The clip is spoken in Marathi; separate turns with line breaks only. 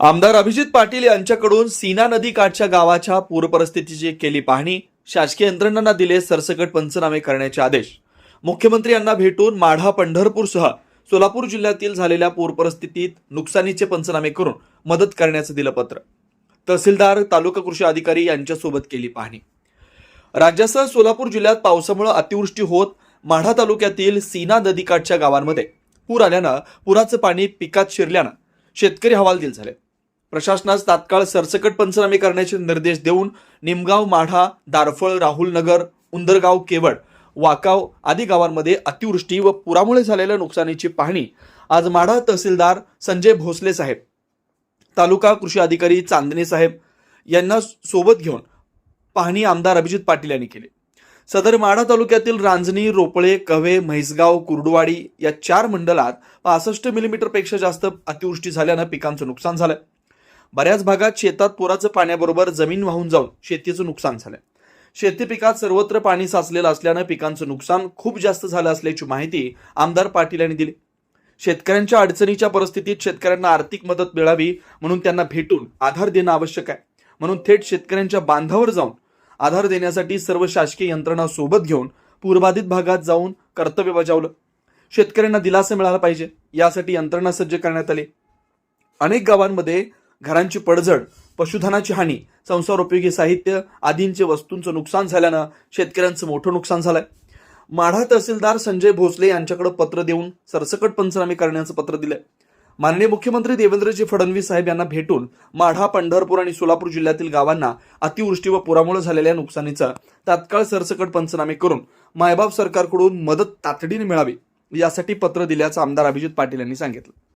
आमदार अभिजित पाटील यांच्याकडून सीना नदी काठच्या गावाच्या पूरपरिस्थितीची केली पाहणी. शासकीय यंत्रणांना दिले सरसकट पंचनामे करण्याचे आदेश. मुख्यमंत्री यांना भेटून माढा पंढरपूरसह सोलापूर जिल्ह्यातील झालेल्या पूरपरिस्थितीत नुकसानीचे पंचनामे करून मदत करण्याचं दिलं पत्र. तहसीलदार तालुका कृषी अधिकारी यांच्यासोबत केली पाहणी. राज्यासह सोलापूर जिल्ह्यात पावसामुळे अतिवृष्टी होत माढा तालुक्यातील सीना नदीकाठच्या गावांमध्ये. पूर आल्यानं पुराचं पाणी पिकात शिरल्यानं शेतकरी हवालदिल झाले. प्रशासनास तात्काळ सरसकट पंचनामे करण्याचे निर्देश देऊन निमगाव माढा दारफळ राहुलनगर उंदरगाव केवड वाकाव आदी गावांमध्ये अतिवृष्टी व पुरामुळे झालेल्या नुकसानीची पाहणी आज माढा तहसीलदार संजय भोसले साहेब तालुका कृषी अधिकारी चांदणे साहेब यांना सोबत घेऊन पाहणी आमदार अभिजित पाटील यांनी केली. सदर माढा तालुक्यातील रांजणी रोपळे कव्हे म्हैसगाव कुर्डवाडी या चार मंडलात पासष्ट मिलीमीटरपेक्षा जास्त अतिवृष्टी झाल्यानं पिकांचं नुकसान झालं. बऱ्याच भागात शेतात पुराचं पाण्याबरोबर जमीन वाहून जाऊन शेतीचं नुकसान झालं शेती पिकात सर्वत्र पाणी साचलेलं असल्यानं पिकांचं नुकसान खूप जास्त झालं असल्याची माहिती आमदार पाटील यांनी दिली. शेतकऱ्यांच्या अडचणीच्या परिस्थितीत शेतकऱ्यांना आर्थिक मदत मिळावी म्हणून त्यांना भेटून आधार देणं आवश्यक आहे. म्हणून थेट शेतकऱ्यांच्या बांधावर जाऊन आधार देण्यासाठी सर्व शासकीय यंत्रणा सोबत घेऊन पूर्वाधित भागात जाऊन कर्तव्य बजावलं. शेतकऱ्यांना दिलासा मिळाला पाहिजे. यासाठी यंत्रणा सज्ज करण्यात आली. अनेक गावांमध्ये घरांची पडझड पशुधनाची हानी संसारोपयोगी साहित्य आदींचे वस्तूंचं नुकसान झाल्यानं शेतकऱ्यांचं मोठं नुकसान झालंय. माढा तहसीलदार संजय भोसले यांच्याकडे पत्र देऊन सरसकट पंचनामे करण्याचं पत्र दिलंय. माननीय मुख्यमंत्री देवेंद्रजी फडणवीस साहेब यांना भेटून माढा पंढरपूर आणि सोलापूर जिल्ह्यातील गावांना अतिवृष्टी व पुरामुळे झालेल्या नुकसानीचा तात्काळ सरसकट पंचनामे करून मायबाप सरकारकडून मदत तातडीने मिळावी यासाठी पत्र दिल्याचं आमदार अभिजित पाटील यांनी सांगितलं.